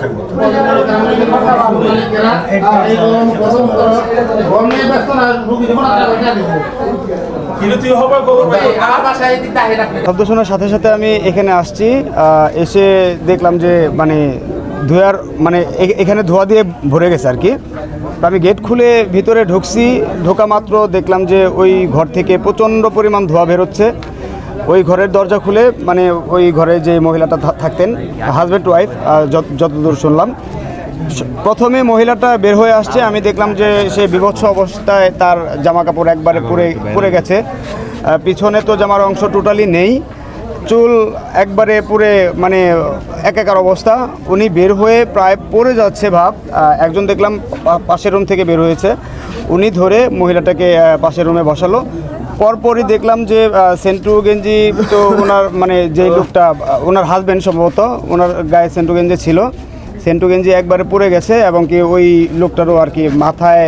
থাকব। শব্দ শোনার সাথে সাথে আমি এখানে আসছি এসে দেখলাম যে মানে ধোয়ার মানে এখানে ধোয়া দিয়ে ভরে গেছে আর কি। আমি গেট খুলে ভিতরে ঢুকছি ঢোকা মাত্র দেখলাম যে ওই ঘর থেকে প্রচণ্ড পরিমাণ ধোয়া বেরোচ্ছে। ওই ঘরের দরজা খুলে মানে ওই ঘরে যে মহিলাটা থাকতেন হাজব্যান্ড ওয়াইফ যতদূর শুনলাম প্রথমে মহিলাটা বের হয়ে আসছে, আমি দেখলাম যে সে বিভৎস অবস্থায় তার জামা কাপড় একবারে পুড়ে পুড়ে গেছে। পিছনে তো জামার অংশ টোটালি নেই। চুল একবারে পুরে মানে একাকার অবস্থা। উনি বের হয়ে প্রায় পড়ে যাচ্ছে ভাব। একজন দেখলাম পাশের রুম থেকে বের হয়েছে। উনি ধরে মহিলাটাকে পাশের রুমে বসালো। পরপরই দেখলাম যে সেন্টু গেঞ্জি তো ওনার মানে যে লোকটা, ওনার হাজব্যান্ড সম্ভবত, ওনার গায়ে সেন্টু গেঞ্জি ছিল। সেন্টু গেঞ্জি একবারে পড়ে গেছে এবং কি ওই লোকটারও আর কি মাথায়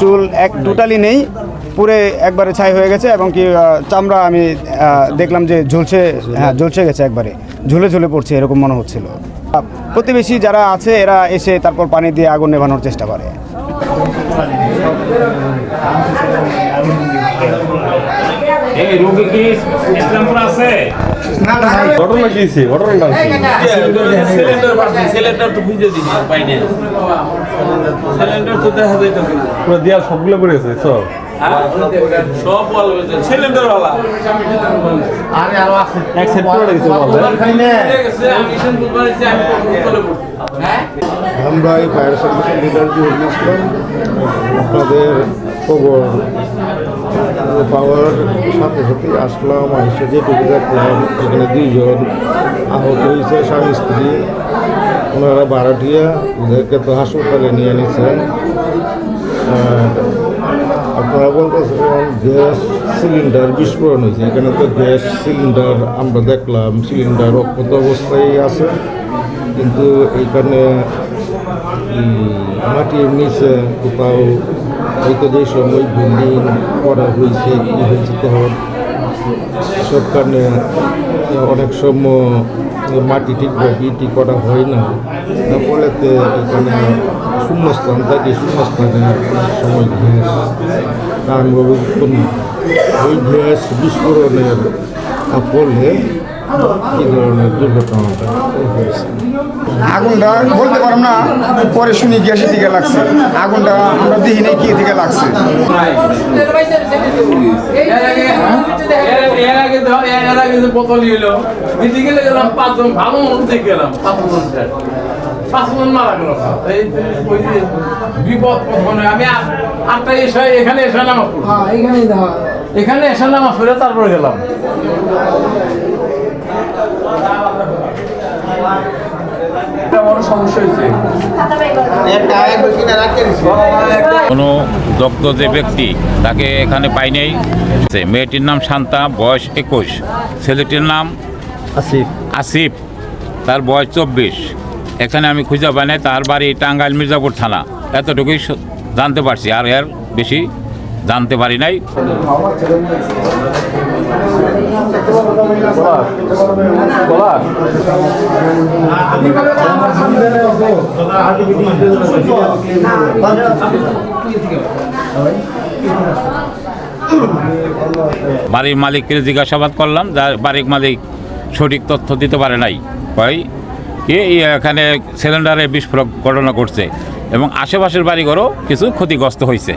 চুল এক টোটালি নেই, পুরে একবারে ছাই হয়ে গেছে এবং কি চামড়া আমি দেখলাম যে ঝুলছে হ্যাঁ ঝুলছে গেছে একবারে, ঝুলে ঝুলে পড়ছে এরকম মনে হচ্ছিল। প্রতিবেশী যারা আছে, এরা এসে তারপর পানি দিয়ে আগুন নেভানোর চেষ্টা করে। এই রোগী কি ইসলামপুর আছে? ঘটনা কি ঘটনাটা সিলিন্ডার পাচ্ছি সিলিন্ডার তো পাইনি। সিলিন্ডার তো দেখা যাইতেছে পুরো দেয়াল সবগুলো পড়ে গেছে সব আমরা এই ফায়ার সার্ভিসের লিডার আপনাদের খবর পাওয়ার সাথে সাথে আসলাম এসে যেটুকু দেখলাম, এখানে দুইজন আহত হয়েছে, স্বামী, স্ত্রী। ওনারা বারাটিয়া ওদেরকে তো হাসপাতালে নিয়ে নিয়েছেন আপনারা বলতেছেন গ্যাস সিলিন্ডার বিস্ফোরণ হয়েছে। এখানে তো গ্যাস সিলিন্ডার আমরা দেখলাম, সিলিন্ডার অক্ষত অবস্থায় আছে। কিন্তু এইখানে মাটির নিচে কোথাও হয়তো সময় বিল্ডিং করা হয়েছে কি হয়েছে তখন সব কারণে অনেক সময় মাটি ঠিকভাবে ইটি করা হয় না। ফলেতে এখানে শূন্যস্থান থাকে শূন্যস্থানে অনেক সময় গ্যাস উৎপন্ন ওই গ্যাস বিস্ফোরণের ফলে আগুনটা বলতে পারলাম না, পরে শুনি গ্যাসের দিকে লাগছে। আগুনটা আমরা দেখি নাই কি দিকে লাগছে। এখানে এসে নামাজ পড়ে, তারপরে গেলাম এটা বড় সমস্যা হয়েছে কোনো দগ্ধ যে ব্যক্তি তাকে এখানে পাই নাই সে মেয়েটির নাম শান্তা বয়স একুশ। ছেলেটির নাম আসিফ। আসিফ তার বয়স চব্বিশ। এখানে আমি খুঁজে পাই নাই তার বাড়ি টাঙ্গাইল মির্জাপুর থানা। এতটুকুই জানতে পারছি আর এর বেশি জানতে পারি নাই। বাড়ির মালিককে জিজ্ঞাসাবাদ করলাম, যার বাড়ির মালিক সঠিক তথ্য দিতে পারে নাই। কয়, কি এখানে সিলিন্ডারে বিস্ফোরক ঘটনা ঘটছে এবং আশেপাশের বাড়িঘরও কিছু ক্ষতিগ্রস্ত হয়েছে।